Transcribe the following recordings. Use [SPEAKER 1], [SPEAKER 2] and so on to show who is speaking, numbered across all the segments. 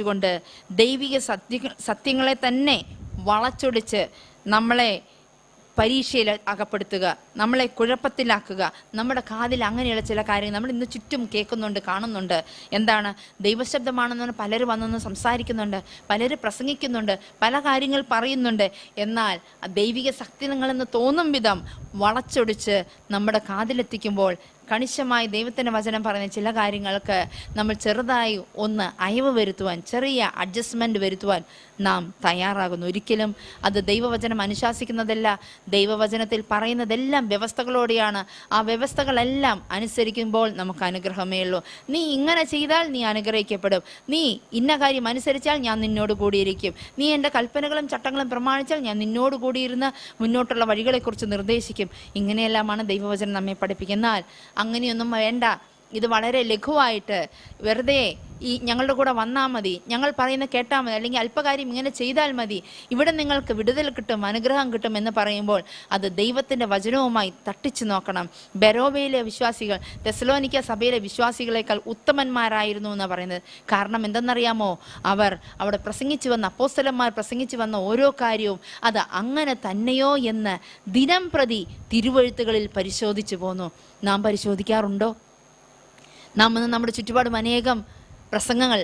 [SPEAKER 1] ുകൊണ്ട് ദൈവിക സത്യ സത്യങ്ങളെ തന്നെ വളച്ചൊടിച്ച് നമ്മളെ പരീക്ഷയിൽ അകപ്പെടുത്തുക നമ്മളെ കുഴപ്പത്തിലാക്കുക നമ്മുടെ കാതിൽ അങ്ങനെയുള്ള ചില കാര്യങ്ങൾ നമ്മൾ ഇന്ന് ചുറ്റും കേൾക്കുന്നുണ്ട് കാണുന്നുണ്ട്. എന്താണ്? ദൈവശബ്ദമാണെന്ന് പലരും വന്നൊന്ന് സംസാരിക്കുന്നുണ്ട് പലരും പ്രസംഗിക്കുന്നുണ്ട് പല കാര്യങ്ങൾ പറയുന്നുണ്ട്. എന്നാൽ ദൈവിക സത്യങ്ങളെന്ന് തോന്നും വിധം വളച്ചൊടിച്ച് നമ്മുടെ കാതിലെത്തിക്കുമ്പോൾ കണിശമായി ദൈവത്തിന്റെ വചനം പറഞ്ഞ ചില കാര്യങ്ങൾക്ക് നമ്മൾ ചെറുതായി ഒന്ന് അയവ് വരുത്തുവാൻ ചെറിയ അഡ്ജസ്റ്റ്മെന്റ് വരുത്തുവാൻ നാം തയ്യാറാകുന്നു. ഒരിക്കലും അത് ദൈവവചനം അനുശാസിക്കുന്നതല്ല. ദൈവവചനത്തിൽ പറയുന്നതെല്ലാം വ്യവസ്ഥകളോടെയാണ്. ആ വ്യവസ്ഥകളെല്ലാം അനുസരിക്കുമ്പോൾ നമുക്ക് അനുഗ്രഹമേ ഉള്ളൂ. നീ ഇങ്ങനെ ചെയ്താൽ നീ അനുഗ്രഹിക്കപ്പെടും. നീ ഇന്ന കാര്യം അനുസരിച്ചാൽ ഞാൻ നിന്നോട് കൂടിയിരിക്കും. നീ എന്റെ കൽപ്പനകളും ചട്ടങ്ങളും പ്രമാണിച്ചാൽ ഞാൻ നിന്നോട് കൂടിയിരുന്ന് മുന്നോട്ടുള്ള വഴികളെക്കുറിച്ച് നിർദ്ദേശിക്കും. ഇങ്ങനെയെല്ലാമാണ് ദൈവവചനം നമ്മെ പഠിപ്പിക്കുന്നത്. അങ്ങനെയൊന്നും വേണ്ട. ഇത് വളരെ ലഘുവായിട്ട് വെറുതെ ഈ ഞങ്ങളുടെ കൂടെ വന്നാൽ മതി ഞങ്ങൾ പറയുന്ന കേട്ടാൽ മതി അല്ലെങ്കിൽ അല്പകാര്യം ഇങ്ങനെ ചെയ്താൽ മതി. ഇവിടെ നിങ്ങൾക്ക് വിടുതൽ കിട്ടും അനുഗ്രഹം കിട്ടും എന്ന് പറയുമ്പോൾ അത് ദൈവത്തിന്റെ വചനവുമായി തട്ടിച്ചു നോക്കണം. ബെരോബയിലെ വിശ്വാസികൾ തെസലോനിക്ക സഭയിലെ വിശ്വാസികളെക്കാൾ ഉത്തമന്മാരായിരുന്നു എന്ന് പറയുന്നത്. കാരണം എന്തെന്നറിയാമോ? അവർ അവിടെ പ്രസംഗിച്ചു വന്ന അപ്പോസ്തലന്മാർ പ്രസംഗിച്ചു വന്ന ഓരോ കാര്യവും അത് അങ്ങനെ തന്നെയോ എന്ന് ദിനം പ്രതി തിരുവഴുത്തുകളിൽ പരിശോധിച്ചു പോന്നു. നാം പരിശോധിക്കാറുണ്ടോ? നാം ഇന്ന് നമ്മുടെ ചുറ്റുപാടും അനേകം പ്രസംഗങ്ങൾ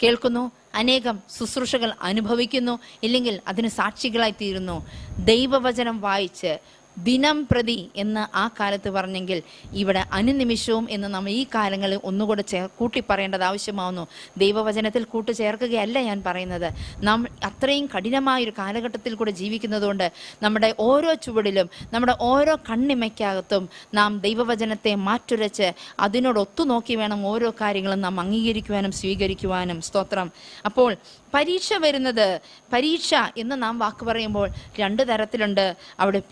[SPEAKER 1] കേൾക്കുന്നു അനേകം ശുശ്രൂഷകൾ അനുഭവിക്കുന്നു ഇല്ലെങ്കിൽ അതിന് സാക്ഷികളായി തീരുന്നു ദൈവവചനം വായിച്ച് ദിനം പ്രതി എന്ന് ആ കാലത്ത് പറഞ്ഞെങ്കിൽ ഇവിടെ അനുനിമിഷവും എന്ന് നമ്മൾ ഈ കാലങ്ങളിൽ ഒന്നുകൂടെ ചേർ കൂട്ടി പറയേണ്ടത് ആവശ്യമാവുന്നു. ദൈവവചനത്തിൽ കൂട്ടുചേർക്കുകയല്ല ഞാൻ പറയുന്നത്. നാം അത്രയും കഠിനമായൊരു കാലഘട്ടത്തിൽ കൂടെ ജീവിക്കുന്നതുകൊണ്ട് നമ്മുടെ ഓരോ ചുവടിലും നമ്മുടെ ഓരോ കണ്ണിമയ്ക്കകത്തും നാം ദൈവവചനത്തെ മാറ്റുരച്ച് അതിനോട് ഒത്തുനോക്കി വേണം ഓരോ കാര്യങ്ങളും നാം അംഗീകരിക്കുവാനും സ്വീകരിക്കുവാനും. സ്തോത്രം. അപ്പോൾ പരീക്ഷ വരുന്നത് പരീക്ഷ എന്ന് നാം വാക്ക് പറയുമ്പോൾ രണ്ട് തരത്തിലുണ്ട്. അവിടെ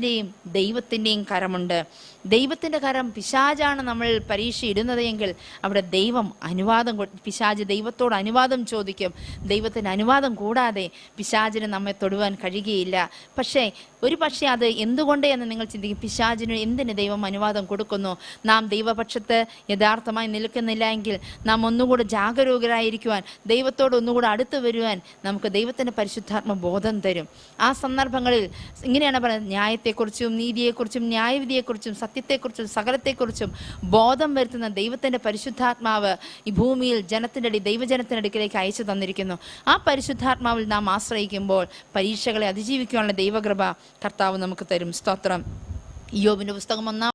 [SPEAKER 1] പിശാജിന്റെയും ദൈവത്തിന്റെയും കരമുണ്ട്. ദൈവത്തിന്റെ കരം പിശാജാണ് നമ്മൾ പരീക്ഷ ഇടുന്നത് എങ്കിൽ അവിടെ ദൈവം അനുവാദം പിശാജ് ദൈവത്തോട് അനുവാദം ചോദിക്കും. ദൈവത്തിന് അനുവാദം കൂടാതെ പിശാചിന് നമ്മെ തൊടുവാൻ കഴിയുകയില്ല. പക്ഷേ ഒരു പക്ഷേ അത് എന്തുകൊണ്ട് എന്ന് നിങ്ങൾ ചിന്തിക്കും. പിശാചിന് എന്തിന് ദൈവം അനുവാദം കൊടുക്കുന്നു? നാം ദൈവപക്ഷത്ത് യഥാർത്ഥമായി നിൽക്കുന്നില്ല എങ്കിൽ നാം ഒന്നുകൂടെ ജാഗരൂകരായിരിക്കുവാൻ ദൈവത്തോട് ഒന്നുകൂടെ അടുത്ത് വരുവാൻ നമുക്ക് ദൈവത്തിന്റെ പരിശുദ്ധാത്മ ബോധം തരും. ആ സന്ദർഭങ്ങളിൽ ഇങ്ങനെയാണ് പറയുന്നത്. ന്യായത്തെക്കുറിച്ചും നീതിയെക്കുറിച്ചും ന്യായവിധിയെക്കുറിച്ചും സത്യത്തെക്കുറിച്ചും സകലത്തെക്കുറിച്ചും ബോധം വരുത്തുന്ന ദൈവത്തിന്റെ പരിശുദ്ധാത്മാവ് ഈ ഭൂമിയിൽ ജനത്തിന്റെ അടുക്കിലേക്ക് അയച്ചു തന്നിരിക്കുന്നു. ആ പരിശുദ്ധാത്മാവിൽ നാം ആശ്രയിക്കുമ്പോൾ പരീക്ഷകളെ അതിജീവിക്കാനുള്ള ദൈവകൃപ കർത്താവ് നമുക്ക് തരും. സ്തോത്രം. യോബിന്റെ പുസ്തകം ഒന്നാം